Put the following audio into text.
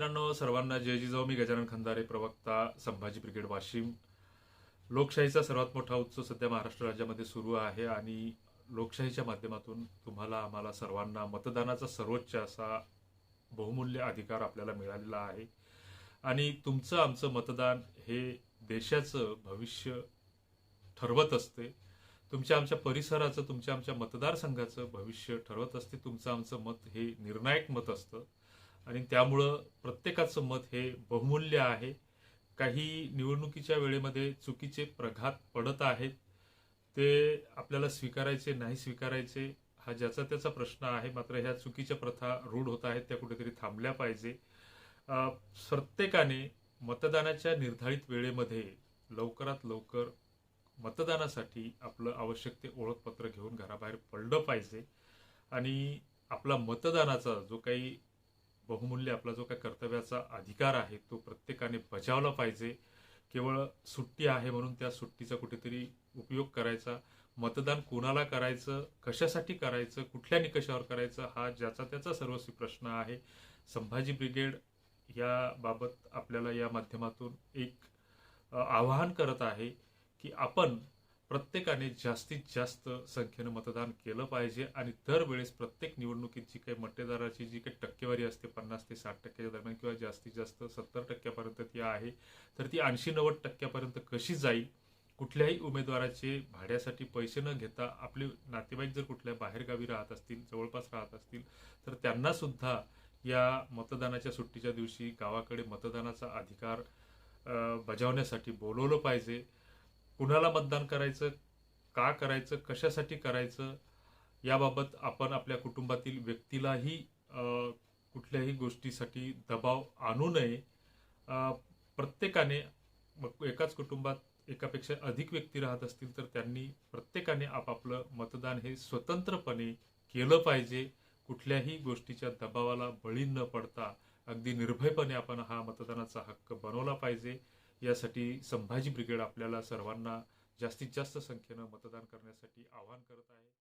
सर्वांना जय जिजाऊ. मी गजानन खंदारे प्रवक्ता संभाजी ब्रिगेड वाशिम. लोकशाहीचा सर्वात मोठा उत्सव सध्या महाराष्ट्र राज्यामध्ये सुरू आहे आणि लोकशाहीच्या माध्यमातून तुम्हाला आम्हाला सर्वांना मतदानाचा सर्वोच्च असा बहुमूल्य अधिकार आपल्याला मिळालेला आहे. आणि तुमचं आमचं मतदान हे देशाचं भविष्य ठरवत असते. तुमच्या आमच्या परिसराचं तुमच्या आमच्या मतदारसंघाचं भविष्य ठरवत असते. तुमचं आमचं मत हे निर्णायक मत असतं. आणि त्यामुळं प्रत्येकाचं मत हे बहुमूल्य आहे. काही निवडणुकीच्या वेळेमध्ये चुकीचे प्रघात पडत आहेत. ते आपल्याला स्वीकारायचे नाही स्वीकारायचे हा ज्याचा त्याचा प्रश्न आहे. मात्र ह्या चुकीच्या प्रथा रूढ होत आहेत त्या कुठेतरी थांबल्या पाहिजे. प्रत्येकाने मतदानाच्या निर्धारित वेळेमध्ये लवकरात लवकर मतदानासाठी आपलं आवश्यक ते ओळखपत्र घेऊन घराबाहेर पडलं पाहिजे. आणि आपला मतदानाचा जो काही बहुमूल्य आपला जो काही कर्तव्याचा अधिकार आहे तो प्रत्येकाने बजावला पाहिजे. केवळ सुट्टी आहे म्हणून त्या सुट्टीचा कुठेतरी उपयोग करायचा. मतदान कोणाला करायचं कशासाठी करायचं कुठल्या निकषावर करायचं हा ज्याचा त्याचा सर्वस्वी प्रश्न आहे. संभाजी ब्रिगेड याबाबत आपल्याला या माध्यमातून एक आवाहन करत आहे की आपण प्रत्येकाने जास्तीत जास्त संख्येनं मतदान केलं पाहिजे आणि दरवेळेस प्रत्येक निवडणुकीत जी काही मतदाराची जी काही टक्केवारी असते पन्नास ते साठ टक्क्याच्या दरम्यान किंवा जास्तीत जास्त सत्तर टक्क्यापर्यंत ती आहे तर ती ऐंशी नव्वद टक्क्यापर्यंत कशी जाईल? कुठल्याही उमेदवाराचे भाड्यासाठी पैसे न घेता आपले नातेवाईक जर कुठल्या बाहेरगावी राहत असतील जवळपास राहत असतील तर त्यांना सुद्धा या मतदानाच्या सुट्टीच्या दिवशी गावाकडे मतदानाचा अधिकार बजावण्यासाठी बोलवलं पाहिजे. कुणाला मतदान करायचं का करायचं कशासाठी करायचं याबाबत आपण आपल्या कुटुंबातील व्यक्तीलाही कुठल्याही गोष्टीसाठी दबाव आणू नये. प्रत्येकाने एकाच कुटुंबात एकापेक्षा अधिक व्यक्ती राहत असतील तर त्यांनी प्रत्येकाने आपापलं मतदान हे स्वतंत्रपणे केलं पाहिजे. कुठल्याही गोष्टीच्या दबावाला बळी न पडता अगदी निर्भयपणे आपण हा मतदानाचा हक्क बनवला पाहिजे. यासाठी संभाजी ब्रिगेड आपल्याला सर्वांना जास्तीत जास्त संख्येनं मतदान करण्यासाठी आवाहन करत आहे.